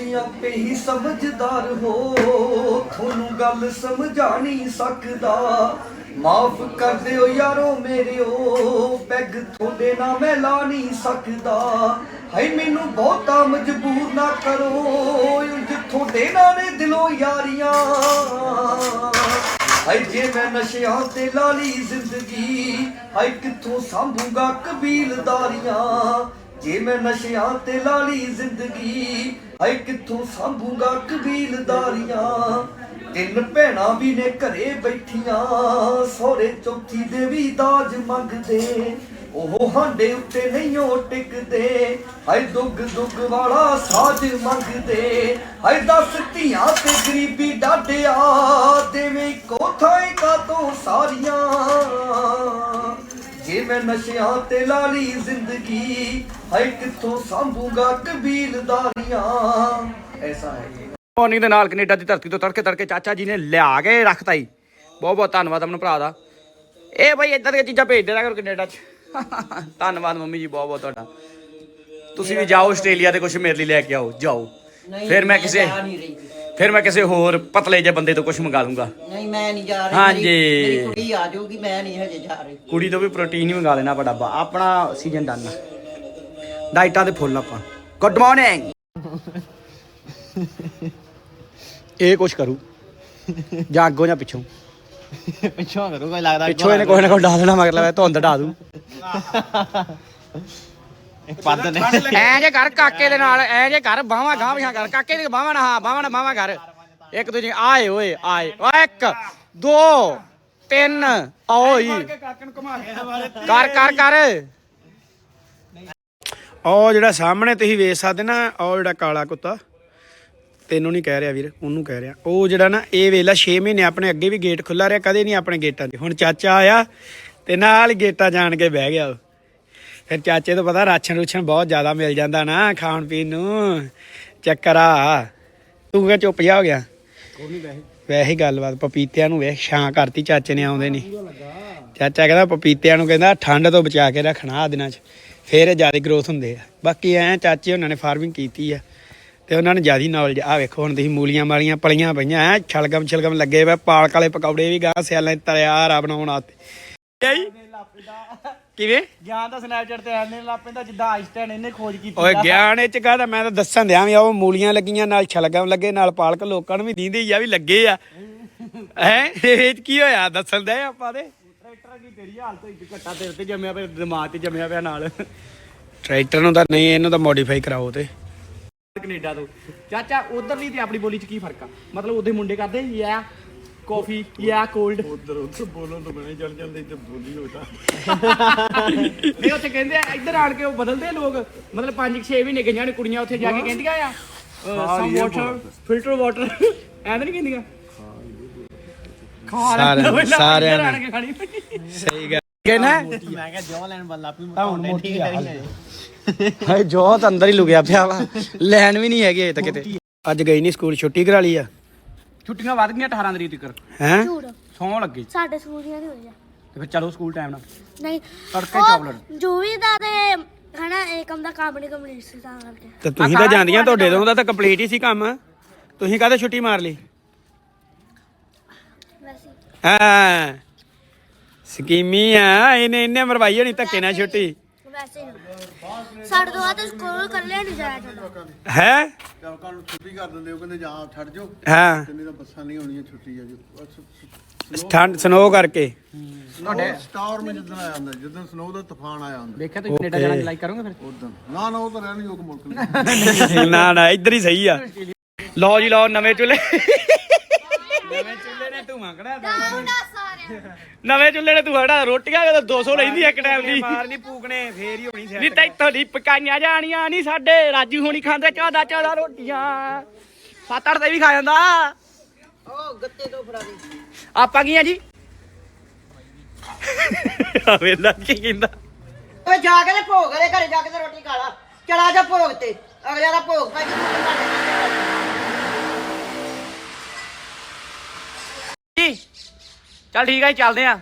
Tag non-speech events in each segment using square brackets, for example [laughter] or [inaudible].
ਤੁਸੀਂ ਆਪੇ ਹੀ ਸਮਝਦਾਰ ਹੋ। ਤੁਹਾਨੂੰ ਗੱਲ ਸਮਝਾ ਨਹੀਂ ਸਕਦਾ। ਮਾਫ ਕਰ ਦਿਓ ਯਾਰੋ ਮੇਰਿਓ, ਪੈਗ ਤੁਹਾਡੇ ਨਾਲ ਮੈਂ ਲਾ ਨਹੀਂ ਸਕਦਾ। ਹਾਏ, ਮੈਨੂੰ ਬਹੁਤਾ ਮਜਬੂਰ ਨਾ ਕਰੋ। ਉਂਝ ਤੁਹਾਡੇ ਨਾਲ ਨੇ ਦਿਲੋਂ ਯਾਰੀਆਂ। ਹਾਏ, ਜੇ ਮੈਂ ਨਸ਼ਿਆਂ ਤੇ ਲਾ ਲਈ ਜ਼ਿੰਦਗੀ, ਹਾਏ, ਕਿੱਥੋਂ ਸੰਭੂਗਾ ਕਬੀਲਦਾਰੀਆਂ। ਜੇ ਮੈਂ ਨਸ਼ਿਆਂ ਤੇ ਲਾਲੀ ਜ਼ਿੰਦਗੀ, ਹਾਏ ਕਿੱਥੋਂ ਸੰਭੂਗਾ ਕਬੀਲਦਾਰੀਆਂ ਤਿੰਨ ਭੈਣਾਂ ਵੀ ਨੇ ਘਰੇ ਬੈਠੀਆਂ, ਸੋਹਰੇ ਚੌਥੀ ਦੇ ਵੀ ਦਾਜ ਮੰਗਦੇ। ਉਹ ਹਾਂਡੇ ਉੱਤੇ ਨਹੀਂ ਉਹ ਟਿਕਦੇ, ਹਾਏ ਦੁੱਗ ਦੁੱਗ ਵਾਲਾ ਸਾਜ ਮੰਗਦੇ। ਹਾਏ ਦਸ ਧੀਆਂ ਤੇ ਗਰੀਬੀ ਡਾਢਿਆ ਦੇਵੇਂ ਕੋਥਾਂ ਕਾ ਤੋਂ ਸਾਰੀਆਂ। ਜੇ ਮੈਂ ਨਸ਼ਿਆਂ ਤੇ ਲਾਲੀ ਜ਼ਿੰਦਗੀ ਹਾਏ ਕਿੱਥੋਂ ਸੰਭੂਗਾ ਕਬੀਲਦਾਰੀਆਂ ਐਸਾ ਹੈ ਮਾਰਨਿੰਗ ਦੇ ਨਾਲ ਕੈਨੇਡਾ ਦੀ ਧਰਤੀ ਤੋਂ ਤੜਕੇ ਤੜਕੇ ਚਾਚਾ ਜੀ ਨੇ ਲਿਆ ਕੇ ਰੱਖਤਾ ਹੀ ਬਹੁਤ ਬਹੁਤ ਧੰਨਵਾਦ ਆਪਣੇ ਭਰਾ ਦਾ। ਇਹ ਬਈ ਇਦਾਂ ਦੀਆਂ ਚੀਜ਼ਾਂ ਭੇਜ ਦੇਣਾ ਕਰੋ ਕੈਨੇਡਾ 'ਚ। ਧੰਨਵਾਦ ਮੰਮੀ ਜੀ ਬਹੁਤ ਬਹੁਤ ਤੁਹਾਡਾ। ਤੁਸੀਂ ਵੀ ਜਾਓ ਆਸਟ੍ਰੇਲੀਆ ਤੇ ਕੁਝ ਮੇਰੇ ਲਈ ਲੈ ਕੇ ਆਓ ਜਾਓ। ਫਿਰ ਮੈਂ ਕਿਸੇ ਫਿਰ ਮੈਂ ਕਿਸੇ ਹੋਰ ਪਤਲੇ ਜਿਹੇ ਬੰਦੇ ਤੋਂ ਕੁਝ ਮੰਗਾ ਲੂੰਗਾ। ਨਹੀਂ ਮੈਂ ਨਹੀਂ ਜਾ ਰਹੀ। ਹਾਂਜੀ। ਮੇਰੀ- ਮੇਰੀ ਕੁੜੀ ਆ ਜਾਊਗੀ ਮੈਂ ਨਹੀਂ ਹਜੇ ਜਾ ਰਹੀ। ਕੁੜੀ ਤੋਂ ਵੀ ਪ੍ਰੋਟੀਨ ਹੀ ਮੰਗਾ ਲੈਣਾ ਬੜਾ ਆਪਣਾ ਸੀਜ਼ਨ ਡਨ ਡਾਈਟਾਂ ਦੇ ਫੁੱਲ ਆਪਾਂ। ਗੁੱਡ ਮਾਰਨਿੰਗ ਇਹ ਕੁਛ ਕਰੂ। ਜਾਂ ਅੱਗੋਂ ਜਾਂ ਪਿੱਛੋਂ। ਪਿੱਛੋਂ ਕਰੂਗਾ ਲੱਗਦਾ ਪਿੱਛੋਂ ਇਹਨੇ ਕੋਈ ਨਾ ਕੋਈ ਡਾ ਦੇਣਾ ਮਗਰ ਲਵੇ ਧੁੰਦ ਢਾ ਦੂ। [laughs] ਪੱਦ ਨੇ। ਐ ਜੇ ਕਰ ਕਾਕੇ ਦੇ ਨਾਲ ਐ ਜੇ ਕਰ ਬਾਹਾਂ ਗਾਂ ਵਿਹਾਂ ਕਰ ਕਾਕੇ ਦੀ ਬਾਹਾਂ ਨਾ ਹਾਂ ਬਾਹਾਂ ਨਾ ਬਾਹਾਂ ਕਰ ਇੱਕ ਦੂਜੇ ਆਏ ਓਏ ਆਏ। ਓਏ ਇੱਕ ਦੋ ਤਿੰਨ ਓਈ ਕਰ ਕਰ ਕਰ ਉਹ ਜਿਹੜਾ ਸਾਹਮਣੇ ਤੁਸੀਂ ਵੇਖ ਸਕਦੇ ਨਾ ਉਹ ਜਿਹੜਾ ਕਾਲਾ ਕੁੱਤਾ ਤੈਨੂੰ ਨਹੀਂ ਕਹਿ ਰਿਹਾ ਵੀਰ ਉਹਨੂੰ ਕਹਿ ਰਿਹਾ। ਉਹ ਜਿਹੜਾ ਨਾ ਇਹ ਵੇਲਾ 6 ਮਹੀਨੇ ਆਪਣੇ ਅੱਗੇ ਵੀ ਗੇਟ ਖੁੱਲਾ ਰਿਹਾ ਕਦੇ ਨਹੀਂ ਆਪਣੇ ਗੇਟਾਂ 'ਚ ਹੁਣ ਚਾਚਾ ਆਇਆ ਤੇ ਨਾਲ ਗੇਟਾਂ ਜਾਣ ਕੇ ਬਹਿ ਗਿਆ ਉਹ। ਫਿਰ ਚਾਚੇ ਤੋਂ ਪਤਾ ਰਾਸ਼ਨ ਰੂਸ਼ਨ ਬਹੁਤ ਜ਼ਿਆਦਾ ਮਿਲ ਜਾਂਦਾ ਨਾ ਖਾਣ ਪੀਣ ਨੂੰ। ਚੱਕਰ ਆ। ਤੂੰ ਕਿਹਾ ਚੁੱਪ ਜਾ ਹੋ ਗਿਆ? ਵੈਸੇ। ਗੱਲਬਾਤ ਪਪੀਤਿਆਂ ਨੂੰ ਵੇਖ ਛਾਂ ਕਰਤੀ ਚਾਚੇ ਨੇ ਆਉਂਦੇ ਨਹੀਂ। ਚਾਚਾ ਕਹਿੰਦਾ ਪਪੀਤਿਆਂ ਨੂੰ ਕਹਿੰਦਾ ਠੰਡ ਤੋਂ ਬਚਾ ਕੇ ਰੱਖਣਾ ਆ ਦਿਨਾਂ 'ਚ। ਫੇਰ ਜ਼ਿਆਦਾ ਗਰੋਥ ਹੁੰਦੇ ਆ। ਬਾਕੀ ਐ ਚਾਚੇ ਉਹਨਾਂ ਨੇ ਫਾਰਮਿੰਗ ਕੀਤੀ ਆ। ਤੇ ਉਹਨਾਂ ਨੂੰ ਜ਼ਿਆਦਾ ਨੌਲੇਜ ਆ। ਵੇਖੋ ਹੁਣ ਤੁਸੀਂ ਮੂਲੀਆਂ ਮਾਲੀਆਂ ਪਲੀਆਂ ਪਈਆਂ ਐ ਛਲਗਮ ਛਲਗਮ ਲੱਗੇ ਵੇ ਪਾਲਕ ਵਾਲੇ ਪਕੌੜੇ ਵੀ ਗਾਂ ਸਿਆਲਾਂ ਤਲਿਆ ਆ ਬਣਾਉਣ ਆਤੇ ਕਿਵੇਂ? ਗਿਆਨ ਦਾ ਸਨੈਪਚੈਟ ਤੇ ਐਨੇ ਲਾ ਪੈਂਦਾ ਜਿੱਦਾਂ ਆਈਸਟਾਈਨ ਇਹਨੇ ਖੋਜ ਕੀਤੀ ਓਏ ਗਿਆਨ ਇਹ ਚ ਕਹਦਾ? ਮੈਂ ਤਾਂ ਦੱਸਣ ਦਿਆਂ ਵੀ ਆ ਉਹ ਮੂਲੀਆਂ ਲੱਗੀਆਂ ਨਾਲ ਛਲਗਮ ਲੱਗੇ ਨਾਲ ਪਾਲਕ ਲੋਕਾਂ ਨੂੰ ਵੀ ਦੀਂਦੇ ਹੀ ਆ ਵੀ ਲੱਗੇ ਆ। [laughs] ਹੈ? ਇਹ ਕੀ ਹੋਇਆ? ਦੱਸਣ ਦੇ ਆਪਾਂ ਦੇ ਟਰੈਕਟਰ ਕੀ ਤੇਰੀ ਹਾਲਤ ਹੋਈ ਘੱਟਾ ਤੇਰੇ ਤੇ ਜੰਮਿਆ ਪਿਆ ਦਿਮਾਗ ਤੇ ਜੰਮਿਆ ਪਿਆ ਨਾਲ। ਟਰੈਕਟਰ ਨੂੰ ਤਾਂ ਨਹੀਂ ਇਹਨੂੰ ਤਾਂ ਮੋਡੀਫਾਈ ਕਰਾਓ ਤੇ। ਕੈਨੇਡਾ ਤੋਂ। ਚਾਚਾ ਉਧਰਲੀ ਤੇ ਆਪਣੀ ਬੋਲੀ ਚ ਕੀ ਫ਼ਰਕ ਆ? ਮਤਲਬ ਉਹਦੇ ਮੁੰਡੇ ਕਰਦੇ ਯਾ ਕਾਫੀ ਯਾ ਕੋਲਡ ਉਧਰ ਉਧਰ ਬੋਲਣ ਤੋਂ ਬਣੇ ਚੱਲ ਜਾਂਦੇ ਤੇ ਬੋਲੀ ਹੋਤਾ ਨਹੀਂ ਉੱਥੇ ਕਹਿੰਦੇ ਆ, ਇੱਧਰ ਆਣ ਕੇ ਉਹ ਬਦਲਦੇ ਆ ਲੋਕ। ਮਤਲਬ 5-6 ਮਹੀਨੇ ਗਈਆਂ ਨੇ ਕੁੜੀਆਂ ਉੱਥੇ ਜਾ ਕੇ ਕਹਿੰਦੀਆਂ ਆ ਸਮ ਵਾਟਰ ਫਿਲਟਰ ਵਾਟਰ ਐਂ ਤਾਂ ਨਹੀਂ ਕਹਿੰਦੀਆਂ? ਖਾ ਸਾਰਿਆਂ ਲੈਂਦੇ ਨੇ- ਸਾਰਿਆਂ ਇੱਧਰ ਨੇ। ਆਣ ਕੇ ਖਾਣੀ। ਸਹੀ ਗੱਲ। ਕਹਿਣਾ ਮੈਂ ਕਿਹਾ ਜੋ ਲੈਣ ਬੱਲਾ ਪੀ ਹੁਣ ਮੋਟੀ ਹਾਏ ਜੋ ਤਾਂ ਅੰਦਰ ਹੀ ਲੁਕਿਆ ਪਿਆ ਵਾ। ਲੈਣ ਵੀ ਨਹੀਂ ਹੈਗੇ ਤਾਂ ਕਿਤੇ। ਅੱਜ ਗਈ ਨਹੀਂ ਸਕੂਲ ਛੁੱਟੀ ਕਰਾ ਲਈ ਆ। ਛੁੱਟੀਆਂ ਵੱਧ ਗਈਆਂ 18 ਤਰੀਕ ਤੱਕ ਹੈ? ਸੌਂ ਲੱਗੇ। ਸਾਡੇ ਸਕੂਲ ਦੀਆਂ ਨਹੀਂ ਹੋਈਆਂ। ਤੇ ਫਿਰ ਚਲੋ ਸਕੂਲ ਟਾਈਮ ਨਾਲ। ਨਹੀਂ। ਤੜਕੇ ਉਹ ਚਾਵਲਣ। ਜੋ ਵੀ ਦਾ ਤੇ ਹਨਾ ਏਕਮ ਦਾ ਕੰਮ ਨਹੀਂ ਕੰਪਲੀਟ ਸੀ ਤਾਂ ਕਰਕੇ। ਤੇ ਤੁਸੀਂ ਤਾਂ ਜਾਂਦੀਆਂ ਤੁਹਾਡੇ ਤੋਂ ਤਾਂ ਕੰਪਲੀਟ ਹੀ ਸੀ ਕੰਮ। ਤੁਸੀਂ ਕਾਹਦੇ ਛੁੱਟੀ ਮਾਰ ਲਈ? ਵੈਸੇ। ਹਾਂ। ਸਕੀਮੀ ਆ ਇਹਨੇ ਇਹਨੇ ਮਰਵਾਈ ਹੋਣੀ ਧੱਕੇ ਨਾਲ ਛੁੱਟੀ। ਵੈਸੇ ਹੀ। ਸਾਡੇ ਤੋਂ ਬਾਅਦ ਸਕੂਲ ਕੱਲੇ ਨਹੀਂ ਜਾਇਆ ਜਾਂਦਾ। ਹੈ? ਲੋਕਾਂ ਨੂੰ ਛੁੱਟੀ ਕਰ ਦਿੰਦੇ ਉਹ ਕਹਿੰਦੇ ਜਾਂ ਛੱਡ ਜਾਓ। ਹਾਂ। ਤੇ ਨਹੀਂ ਤਾਂ ਬੱਸਾਂ ਨਹੀਂ ਆਉਣੀਆਂ ਛੁੱਟੀ ਆ ਜੀ ਬਸ ਠੰਡ ਸਨੋ ਕਰਕੇ। ਤੁਹਾਡੇ ਸਟਾਰਮ ਜਿੱਦਣ ਆਇਆ ਹੁੰਦਾ ਜਿੱਦਣ ਸਨੋ ਦਾ ਤੂਫਾਨ ਆਇਆ ਹੁੰਦਾ। ਦੇਖਿਆ ਤੁਸੀਂ ਕੈਨੇਡਾ ਜਾਣਾ ਲਾਈਕ ਕਰੋਗੇ ਫਿਰ? ਉਦੋਂ ਨਾ ਨਾ ਉਹ ਤਾਂ ਰਹਿਣ ਯੋਗ ਮੁਲਕ [laughs] ਨਹੀਂ ਨਾ ਨਾ ਇੱਧਰ ਹੀ ਸਹੀ ਆ। ਲਓ ਜੀ ਲਓ ਨਵੇਂ ਚੁੱਲੇ ਨਵੇਂ ਚੁੱਲੇ ਨੇ ਧੂਆਂ ਕਢਾ ਰੋਟੀਆਂ ਕਦੇ 200 ਲੈਂਦੀ ਇੱਕ ਟਾਈਮ ਦੀ? ਮਾਰਨੀ ਪੂਕਣੇ ਫੇਰ ਹੀ ਹੋਣੀ ਨਹੀਂ ਤਾਂ ਇੱਥੋਂ ਦੀ ਪਕਾਈਆਂ ਜਾਣੀਆਂ ਨਹੀਂ ਸਾਡੇ ਰਾਜੂ ਹੋਣੀ ਖਾਂਦੇ 14 14 ਰੋਟੀਆਂ। ਸੱਤ ਅੱਠ ਤੇ ਵੀ ਖਾ ਜਾਂਦਾ। ਉਹ ਗੱਤੇ ਤੋਂ ਫੜਾ ਦੇ। ਆਪਾਂ ਕੀ ਆ ਜੀ? ਆ ਵੇਲਾ ਕੀ ਕਹਿੰਦਾ? ਓਏ ਜਾ ਕੇ ਤੇ ਭੋਗ ਦੇ ਘਰੇ ਜਾ ਕੇ ਤੇ ਰੋਟੀ ਖਾ ਲਾ। ਚਲਾ ਜਾ ਭੋਗ ਤੇ। ਅਗਲਿਆਂ ਦਾ ਭੋਗ ਭਾਈ ਜੀ ਚੱਲ ਠੀਕ ਆ ਜੀ ਚੱਲਦੇ ਆ।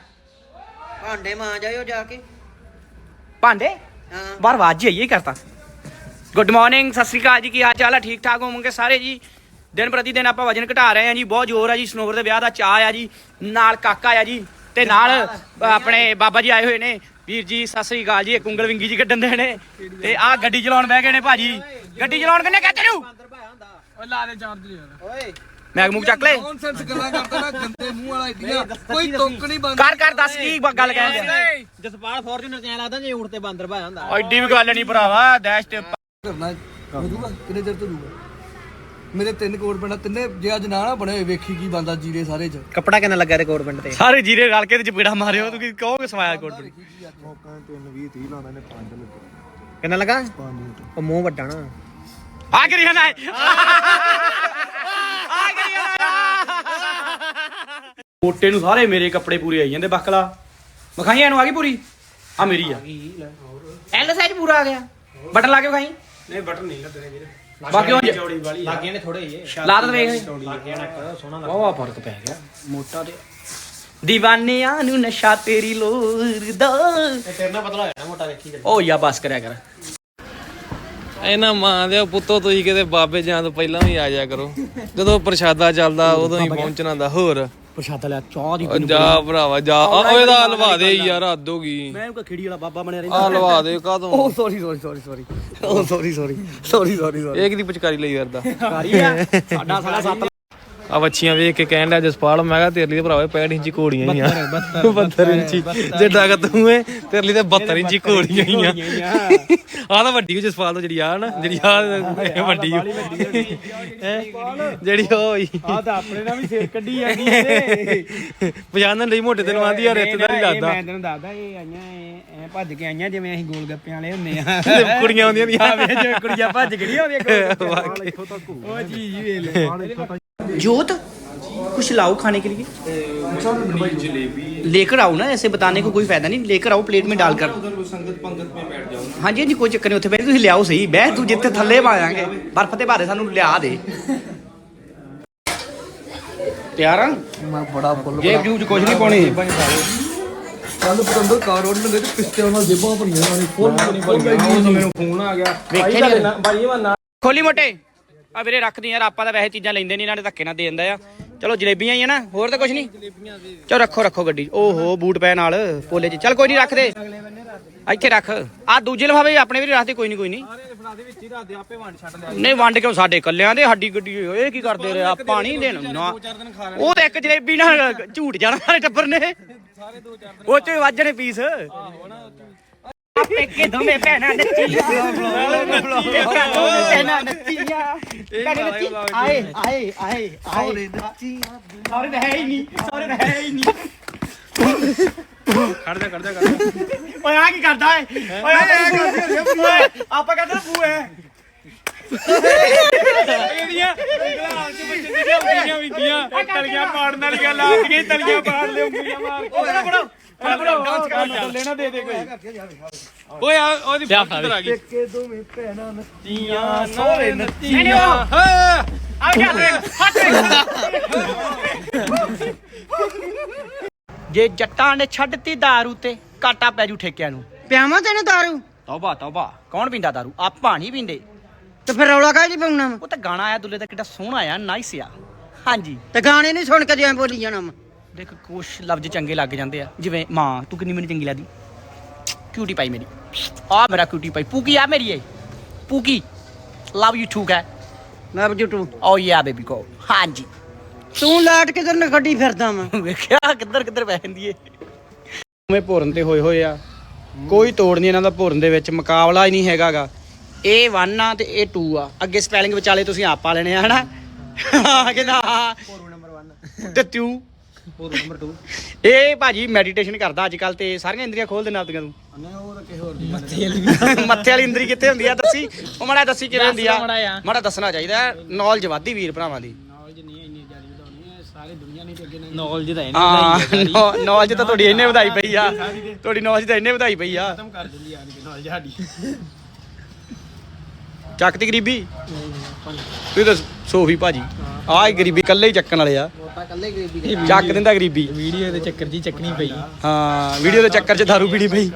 ਭਾਂਡੇ ਮਾਂ ਜਾਇਓ ਜਾ ਕੇ। ਭਾਂਡੇ? ਹਾਂ। ਬਾਹਰ ਵਾਜ ਹੀ ਆਈਏ ਕਰਤਾ। ਗੁੱਡ ਮਾਰਨਿੰਗ ਸਤਿ ਸ੍ਰੀ ਅਕਾਲ ਜੀ ਕੀ ਹਾਲ ਚਾਲ ਹੈ ਠੀਕ ਠਾਕ ਹੋਵੋਗੇ ਸਾਰੇ ਜੀ? ਦਿਨ ਪ੍ਰਤੀ ਦਿਨ ਆਪਾਂ ਵਜਨ ਘਟਾ ਰਹੇ ਹਾਂ ਜੀ ਬਹੁਤ ਜ਼ੋਰ ਆ ਜੀ ਸਨੋਵਰ ਦੇ ਵਿਆਹ ਦਾ ਚਾਹ ਆ ਜੀ ਨਾਲ ਕਾਕਾ ਆ ਜੀ ਤੇ ਨਾਲ ਆਪਣੇ ਬਾਬਾ ਜੀ ਆਏ ਹੋਏ ਨੇ। ਵੀਰ ਜੀ ਸਤਿ ਸ੍ਰੀ ਅਕਾਲ ਜੀ ਇੱਕ ਉਂਗਲ ਵਿੰਗੀ ਜੀ ਕੱਢਣ ਦੇ ਨੇ ਤੇ ਆਹ ਗੱਡੀ ਚਲਾਉਣ ਬਹਿ ਗਏ ਨੇ ਭਾਜੀ। ਗੱਡੀ ਚਲਾਉਣ ਕਿੰਨੇ ਕਹਿੰਦੇ ਨੂੰ? ਮੈਗ ਮੂਗ ਚੱਕ ਲੈ। ਨੌਨਸੈਂਸ ਗੱਲਾਂ ਕਰਦਾ ਨਾ ਗੰਦੇ ਮੂੰਹ ਵਾਲਾ ਇੰਡੀਆ। ਕੋਈ ਤੁੱਕ ਨਹੀਂ ਬੰਦ ਕਰ ਕਰ ਦੱਸ ਕੀ ਬ- ਗੱਲ ਕਹਿੰਦੇ ਜਸਪਾਲ ਫੋਰਚੂਨਰ ਚ ਐਂ ਲੱਗਦਾ ਜੇ ਊਂਟ ਤੇ ਬਾਂਦਰ ਭਾਇਆ ਹੁੰਦਾ? ਐਡੀ ਵੀ ਗੱਲ ਨਹੀਂ ਭਰਾਵਾ ਡੈਸ਼ ਤੇ ਕਰਨਾ ਵਧੂਗਾ ਕਿੰਨੇ ਚਿਰ ਤੋਂ ਦੂਗਾ ਮੇਰੇ ਤਿੰਨ ਕੋਟ ਪੈਣਾ ਤਿੰਨੇ ਜੇ ਅੱਜ ਨਾ ਨਾ ਬਣੇ ਹੋਏ ਵੇਖੀ ਕੀ ਬੰਦਾ ਜੀਰੇ ਸਾਰੇ ਚ। ਕੱਪੜਾ ਕਿੰਨਾ ਲੱਗਾ ਰਿਕਾਰਡ ਪਿੰਡ ਤੇ? ਸਾਰੇ ਜੀਰੇ ਰਲ ਕੇ ਤੇ ਚਪੇੜਾ ਮਾਰਿਓ ਤੂੰ ਕੀ ਕਹੋਗੇ ਸਵਾਇਆ ਕੋਟ ਕਿੰਨਾ ਲੱਗਾ। ਉਹ ਮੂੰਹ ਵੱਡਾ ਨਾ। ਆ ਕਰੀ ਨਾ ਆ ਮੋਟੇ ਨੂੰ ਸਾਰੇ ਮੇਰੇ ਕੱਪੜੇ ਪੂਰੇ ਆਈ ਜਾਂਦੇ ਬਕਲਾ ਮਖਾਈਆਂ ਨੂੰ ਆ ਗਈ ਪੂਰੀ ਆ ਮੇਰੀ ਆ ਐਲ ਸਾਈਜ਼ ਪੂਰਾ ਆ ਗਿਆ ਬਟਨ ਲਾ ਕੇ ਵਿਖਾਈ ਨਹੀਂ ਬਟਨ ਨਹੀਂ ਲੱਗਦੇ ਵੀਰੇ ਬਾਕੀ ਉਹ ਚੌੜੀ ਵਾਲੀ ਲੱਗੇ ਨੇ ਥੋੜੇ ਜਿਹੇ ਲਾ ਤਾਂ ਵੇਖ ਲੱਗੇ ਨਾ ਸੋਹਣਾ ਵਾਵਾ ਫ਼ਰਕ ਪੈ ਗਿਆ ਮੋਟਾ ਤੇ دیਵਾਨਿਆਂ ਨੂੰ ਨਸ਼ਾ ਤੇਰੀ ਲੋਰ ਦਾ ਤੇ ਤੇਰੇ ਨਾਲ ਪਤਲਾ ਹੋ ਮੋਟਾ ਵੇਖੀ ਓ ਯਾ ਬਸ ਕਰਿਆ ਕਰ ਇਹਨਾਂ ਮਾਂ ਦੇ ਪੁੱਤੋ ਤੁਸੀਂ ਕਿਤੇ ਬਾਬੇ ਜਾਣ ਤੋਂ ਪਹਿਲਾਂ ਵੀ ਆ ਜਾਇਆ ਕਰੋ। ਜਦੋਂ ਪ੍ਰਸ਼ਾਦਾ ਚੱਲਦਾ ਉਦੋਂ ਹੀ ਪਹੁੰਚਣਾ ਹੁੰਦਾ ਹੋਰ। ਪ੍ਰਸ਼ਾਦਾ ਲਿਆ ਚਾਹ ਦੀ ਜਾ ਭਰਾਵਾ ਜਾ। ਆ ਓਏ ਦਾ ਹਲਵਾ ਦੇ ਯਾਰ ਹੱਦ ਹੋ ਗਈ। ਮੈਂ ਉਹ ਖੇੜੀ ਵਾਲਾ ਬਾਬਾ ਬਣਿਆ ਰਹਿੰਦਾ। ਆ ਹਲਵਾ ਦੇ ਕਾਦੋਂ ਸੌਰੀ ਸੌਰੀ ਸੌਰੀ ਸੌਰੀ ਓ sorry sorry sorry sorry sorry ਇਹ ਕਿਦੀ ਪਚਕਾਰੀ ਲਈ ਫਿਰਦਾ। ਕਾਰੀ ਆ। ਸਾਡਾ ਸਾਲਾ ਸੱਤ ਆ ਬੱਚੀਆਂ ਵੇਖ ਕੇ ਕਹਿਣ ਲਿਆ ਜਸਪਾਲ ਮੈਂ ਕਿਹਾ ਤੇਰੇ ਲਈ ਤਾਂ ਭਰਾਵਾ 65 ਇੰਚੀ ਘੋੜੀਆਂ ਹੀ ਆ। 72 ਇੰਚੀ। ਜਿੱਡਾ ਕਿ ਤੂੰ ਏ ਤੇਰੇ ਲਈ ਤਾਂ 72 ਇੰਚੀ ਘੋੜੀਆਂ ਹੀ ਆ। ਆ। ਤਾਂ ਵੱਡੀ ਹੋ ਜਸਪਾਲ ਤੋਂ ਜਿਹੜੀ ਆ ਨਾ ਜਿਹੜੀ ਆ ਵੱਡੀ ਹੋ ਹੈਂ? ਜਿਹੜੀ ਹੋਈ। ਆ ਤਾਂ ਆਪਣੇ ਨਾਲ ਵੀ ਸਿਰ ਕੱਢੀ ਜਾਂਦੀ ਇਹਦੇ ਪਛਾਣਨ ਲਈ ਮੋਟੇ ਤੈਨੂੰ ਆਂਦੀ ਆ ਰਿਸ਼ਤੇਦਾਰੀ ਲੱਗਦਾ ਮੈਂ ਤੈਨੂੰ ਦੱਸਦਾ ਇਹ ਆਈਆਂ ਐ ਭੱਜ ਕੇ ਆਈਆਂ ਜਿਵੇਂ ਅਸੀਂ ਗੋਲ ਗੱਪਿਆਂ ਵਾਲੇ ਹੁੰਦੇ ਆ। ਕੁੜੀਆਂ ਆਉਂਦੀਆਂ ਦੀਆਂ ਆ ਵੇ ਜਿਵੇਂ ਕੁੜੀਆਂ ਭੱਜ ਨਹੀਂ ਆਉਂਦੀਆਂ ਗੋਲ ਉਹ ਚੀਜ਼ ਹੀ ਵੇਖ ਲੈ जोत कुछ लाओ खाने के लिए लेकर आओ ना ऐसे बताने को कोई फायदा नहीं लेकर आओ प्लेट में डालकर हाँ जी हाँ जी कोई चक्कर नहीं ਉੱਥੇ ਬੈਠ ਤੁਸੀਂ ਲਿਆਓ ਸਹੀ ਬਹਿ ਤੂੰ ਜਿੱਥੇ ਥੱਲੇ ਪਾਵਾਂਗੇ ਬਰਫ਼ ਤੇ ਭਾਰੇ ਸਾਨੂੰ ਲਿਆ ਦੇ ਤਿਆਰ ਆ ਮੈਂ ਬੜਾ ਫੁੱਲ ਜੇਬ ਜੂਬ ਚ ਕੁਝ ਨਹੀਂ ਪਾਉਣੀ ਕੱਲ ਪਤੰਦਰ ਕਾਰ ਰੋਡ ਲੰਗੇ ਤੇ ਪਿਸਤੇ ਨਾਲ ਜੇਬਾਂ ਭਰੀਆਂ ਨਾਲ ਫੁੱਲ ਨਹੀਂ ਭਰੀਆਂ ਮੈਨੂੰ ਫੋਨ ਆ ਗਿਆ ਵੇਖਿਆ ਨਹੀਂ ਭਾਈ ਮੈਂ ਖੋਲੀ ਮੋਟੇ ਆ ਵੀਰੇ ਰੱਖਦੀ ਯਾਰ ਆਪਾਂ ਤਾਂ ਵੈਸੇ ਚੀਜ਼ਾਂ ਲੈਂਦੇ ਨਹੀਂ ਇਹਨਾਂ ਨੇ ਧੱਕੇ ਨਾਲ ਦੇ ਦਿੰਦਾ ਆ। ਚਲੋ ਜਲੇਬੀਆਂ ਹੀ ਆ ਨਾ ਹੋਰ ਤਾਂ ਕੁਝ ਨਹੀਂ? ਚਲੋ ਰੱਖੋ ਰੱਖੋ ਗੱਡੀ। ਓਹੋ ਬੂਟ ਪੈ ਨਾਲ ਪੋਲੇ 'ਚ। ਚੱਲ ਕੋਈ ਨਹੀਂ ਰੱਖ ਦੇ। ਇੱਥੇ ਰੱਖ। ਆ ਦੂਜੇ ਲਫਾਵੇ ਆਪਣੇ ਵੀ ਰੱਖ ਦੇ ਕੋਈ ਨਹੀਂ ਕੋਈ ਨਹੀਂ। ਨਹੀਂ ਵੰਡ ਕਿਉਂ ਸਾਡੇ ਕੱਲਿਆਂ ਦੇ ਸਾਡੀ ਗੱਡੀ ਇਹ ਕੀ ਕਰਦੇ ਰਹੇ ਆਪਾਂ ਨਹੀਂ ਦੇਣ। ਨਾ ਉਹ ਤਾਂ ਇੱਕ ਜਲੇਬੀ ਨਾਲ ਝੂਟ ਜਾਣਾ ਸਾਰੇ ਟੱਬਰ ਨੇ ਉਹ ਚ ਵੱਜਣੇ ਪੀਸ। ਪੇਕੇ ਦੋਵੇਂ ਭੈਣਾਂ ਨੱਚੀਆਂ ਪੇਕੇ ਦੋਵੇਂ ਭੈਣਾਂ ਨੱਚੀਆਂ ਕਦੇ ਨੱਚੀ ਆਏ ਆਏ ਆਏ ਆਏ। ਨੱਚੀਆਂ ਸਾਰੇ ਤਾਂ ਹੈ ਹੀ ਨਹੀਂ ਸਾਰੇ ਤਾਂ ਹੈ ਹੀ ਨਹੀਂ। ਖੜ ਜਾ ਖੜ ਜਾ ਓਏ ਆ ਕੀ ਕਰਦਾ ਏ ਓਏ ਆ ਕੀ ਕਰਦਾ ਓਏ? ਆਪਾਂ ਕਹਿੰਦੇ ਨਾ ਬੂਏ ਇਹਦੀਆਂ ਗਲਾਸ ਚ ਬੱਚੇ ਦੀਆਂ ਉਂਗਲੀਆਂ ਵਿੰਦੀਆਂ ਤਲੀਆਂ ਪਾੜਨ ਵਾਲੀ ਗੱਲ ਆ ਗਈ ਤਲੀਆਂ ਪਾੜ ਲਿਓ ਮਾਰ ਕੇ। ਓਏ ਫੜੋ। ਫੜੋ ਡਾਂਸ ਕਰ ਥੱਲੇ ਨਾ ਦੇ ਦੇ ਕੋਈ ਓਏ ਆ ਉਹਦੀ ਫੋਟੋ ਆ ਗਈ ਕੇ ਦੋਵੇਂ ਭੈਣਾਂ ਨੱਚੀਆਂ ਸੋਰੇ ਨਹੀਂ ਨਹੀਂ ਉਹ ਆ ਗਿਆ ਦੇਖ ਹੱਥ ਜੇ ਜੱਟਾਂ ਨੇ ਛੱਡਤੀ दारू ਤੇ ਕਾਟਾ ਪੈ ਜੂ ਠੇਕਿਆਂ ਨੂੰ ਪਿਆਵਾਂ ਤੈਨੂੰ ਦਾਰੂ ਤੌਬਾ ਤੌਬਾ ਕੌਣ ਪੀਂਦਾ दारू ਆਪਾਂ ਨਹੀਂ ਪੀਂਦੇ ਤੇ ਫਿਰ ਰੌਲਾ ਕਾਹਦੀ ਪਾਉਣਾ ਵਾ? ਉਹ ਤਾਂ ਗਾਣਾ ਆਇਆ ਦੁੱਲੇ ਦਾ ਕਿੱਡਾ ਸੋਹਣਾ ਆ ਨਾਈਸ ਆ ਹਾਂਜੀ ਤੇ ਗਾਣੇ ਨਹੀਂ ਸੁਣ ਕੇ ਜਿਵੇਂ ਬੋਲੀ ਜਾਣਾ ਵਾ। ਦੇਖ ਕੁਛ ਲਫ਼ਜ਼ ਚੰਗੇ ਲੱਗ ਜਾਂਦੇ ਆ। ਜਿਵੇਂ ਮਾਂ ਤੂੰ ਕਿੰਨੀ ਮੈਨੂੰ ਚੰਗੀ ਲੱਗਦੀ। ਕਿਊਟੀ ਪਾਈ ਮੇਰੀ। ਆ ਮੇਰਾ ਕਿਊਟੀ ਪਾਈ ਪੂਕੀ ਆ ਮੇਰੀ ਏ ਪੂਕੀ। ਲਵ ਯੂ ਟੂ ਗਾ ਮੈਂ ਬਜੂ ਓ ਯਾ ਬੇਬੀ ਗੋ ਹਾਂਜੀ। ਤੂੰ ਲਾਟ ਕਿਧਰ ਨ ਗੱਡੀ ਫਿਰਦਾ ਵਾ ਵੇਖਿਆ ਕਿੱਧਰ ਕਿੱਧਰ ਪੈ ਜਾਂਦੀ ਏ। ਉਵੇਂ ਭੋਰਨ ਤੇ ਹੋਏ ਹੋਏ ਆ। ਕੋਈ ਤੋੜ ਨਹੀਂ ਇਹਨਾਂ ਦਾ ਭੋਰਨ ਦੇ ਵਿੱਚ। ਮੁਕਾਬਲਾ ਹੀ ਨਹੀਂ ਹੈਗਾਗਾ। ਇਹ 1 ਆ ਤੇ ਇਹ 2 ਆ। ਅੱਗੇ ਸਪੈਲਿੰਗ ਵਿਚਾਲੇ ਤੁਸੀਂ ਆਪ ਪਾ ਲੈਣੇ ਆ ਹਨਾ? ਕਿਹਦਾ ਭੋਰੂ ਨੰਬਰ 1 ਤੇ ਤੂੰ ਨੰਬਰ 2 ਇਹ ਭਾਜੀ ਮੈਡੀਟੇਸ਼ਨ ਕਰਦਾ ਅੱਜ ਕੱਲ ਤੇ ਸਾਰੀਆਂ ਇੰਦਰੀਆਂ ਖੋਲ ਦੇਣਾ ਆਪਦੀਆਂ ਤੂੰ। ਮੱਥੇ ਵਾਲੀ ਇੰਦਰੀ ਕਿੱਥੇ ਹੁੰਦੀ ਆ? ਦੱਸੀ। ਉਹ ਮੜਾ ਦੱਸੀ ਕਿਵੇਂ ਹੁੰਦੀ ਆ? ਮੜਾ ਦੱਸਣਾ ਚਾਹੀਦਾ ਨੌਲੇਜ ਵਾਦੀ ਵੀਰ ਭਰਾਵਾਂ ਦੀ। ਨੌਲੇਜ ਦਾ ਹਾਂ। ਨੌਲੇਜ ਤਾਂ ਤੁਹਾਡੀ ਇੰਨੇ ਵਧਾਈ ਪਈ ਆ। ਤੁਹਾਡੀ ਨੌਲੇਜ ਤਾਂ ਇੰਨੇ ਵਧਾਈ ਪਈ ਆ। ਕਰ ਦਿੰਦੀ ਆ ਨੌਲੇਜ ਸਾਡੀ। ਚੱਕਤੀ ਗਰੀਬੀ। ਤੂੰ ਤਾਂ ਸੋਫੀ ਭਾਜੀ। ਆਹ ਹੀ ਗਰੀਬੀ ਕੱਲੇ ਹੀ ਚੱਕਣ ਵਾਲੇ ਆ। ਤਾਂ ਕੱਲੇ ਗਰੀਬੀ ਦੇ ਚੱਕ ਦਿੰਦਾ ਗਰੀਬੀ। ਵੀਡੀਓ ਦੇ ਚੱਕਰ ਜੀ ਚੱਕਣੀ ਪਈ। ਹਾਂ ਵੀਡੀਓ ਦੇ ਚੱਕਰ 'ਚ ਦਾਰੂ ਪੀਣੀ ਪਈ।